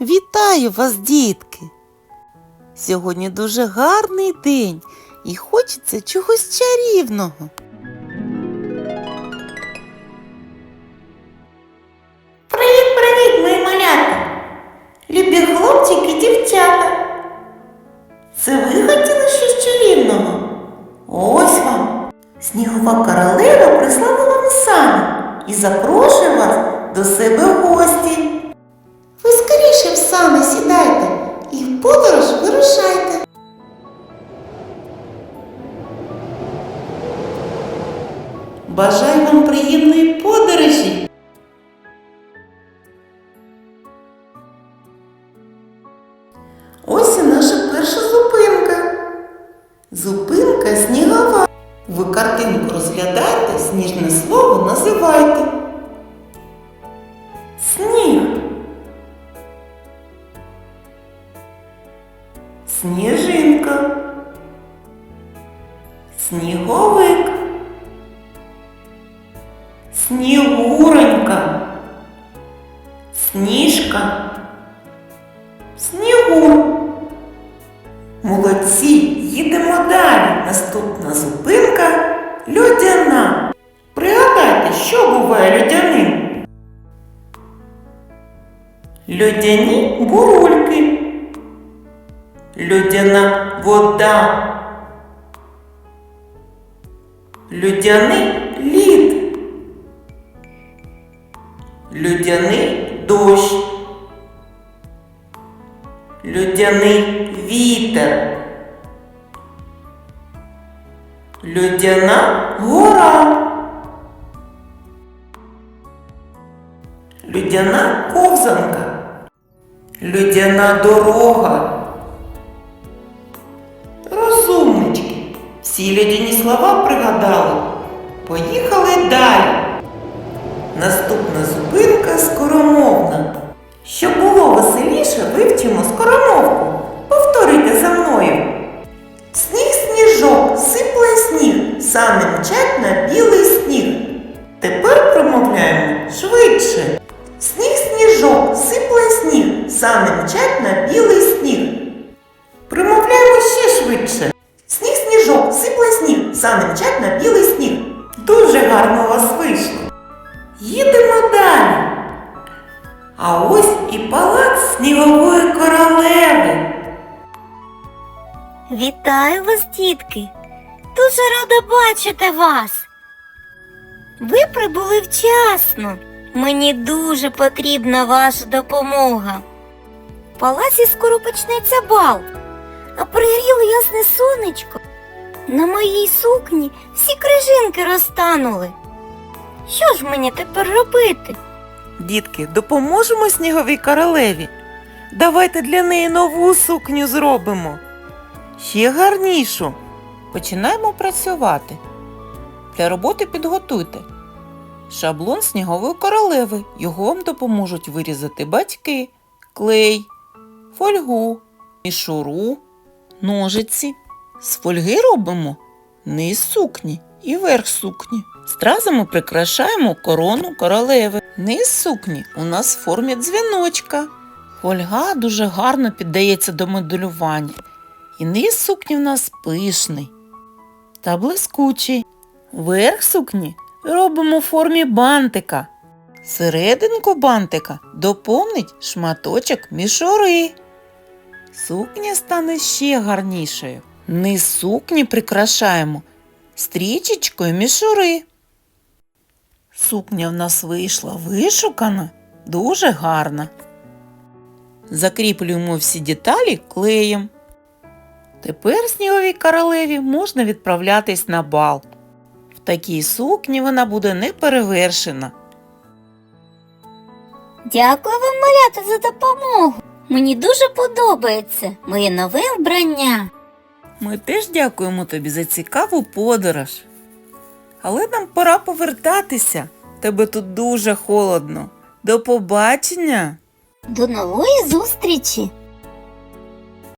Вітаю вас, дітки! Сьогодні дуже гарний день і хочеться чогось чарівного. Привіт, привіт, мої малята! Любі хлопчики і дівчата. Це ви хотіли щось чарівного? Ось вам. Снігова королева прислала вам сани і запрошує вас до себе в гості. Ви скоріше в сани сідайте і в подорож вирушайте. Бажаю вам приємної подорожі! Ось і наша перша зупинка. Зупинка снігова. Ви картинку розглядаєте, сніжне слово називайте. Сніг. Сніжинка, сніговик, снігуронька, сніжка, снігур. Молодці, їдемо далі. Наступна зупинка льодяна. Пригадайте, що буває льодяним? Льодяні бурульки, льодяна вода, льодяний лід, льодяний дощ, льодяний вітер, льодяна гора. Людяна ковзанка, людяна дорога. Розумнички, всі людяні слова пригадали. Поїхали далі. Наступна зупинка сани мчать на білий сніг. Тепер промовляємо швидше. Сніг сніжок, сипле сніг, сани мчать на білий сніг. Примовляємо ще швидше. Сніг сніжок, сипле сніг, сани мчать на білий сніг. Дуже гарно у вас вийшло. Їдемо далі. А ось і палац снігової королеви. Вітаю вас, дітки! Дуже рада бачити вас. Ви прибули вчасно. Мені дуже потрібна ваша допомога. В палаці скоро почнеться бал, а пригріло ясне сонечко. На моїй сукні всі крижинки розтанули. Що ж мені тепер робити? Дітки, допоможемо сніговій королеві. Давайте для неї нову сукню зробимо. Ще гарнішу. Починаємо працювати. Для роботи підготуйте. Шаблон снігової королеви. Його вам допоможуть вирізати батьки, клей, фольгу, мішуру, ножиці. З фольги робимо низ сукні і верх сукні. Стразами прикрашаємо корону королеви. Низ сукні у нас в формі дзвіночка. Фольга дуже гарно піддається до моделювання. І низ сукні в нас пишний та блискучий. Верх сукні робимо в формі бантика. Серединку бантика доповнить шматочок мішури. Сукня стане ще гарнішою. Низ сукні прикрашаємо стрічечкою мішури. Сукня в нас вийшла вишукана, дуже гарна. Закріплюємо всі деталі клеєм. Тепер сніговій королеві можна відправлятись на бал. В такій сукні вона буде неперевершена. Дякую вам, малята, за допомогу. Мені дуже подобається моє нове вбрання. Ми теж дякуємо тобі за цікаву подорож. Але нам пора повертатися. Тебе тут дуже холодно. До побачення! До нової зустрічі!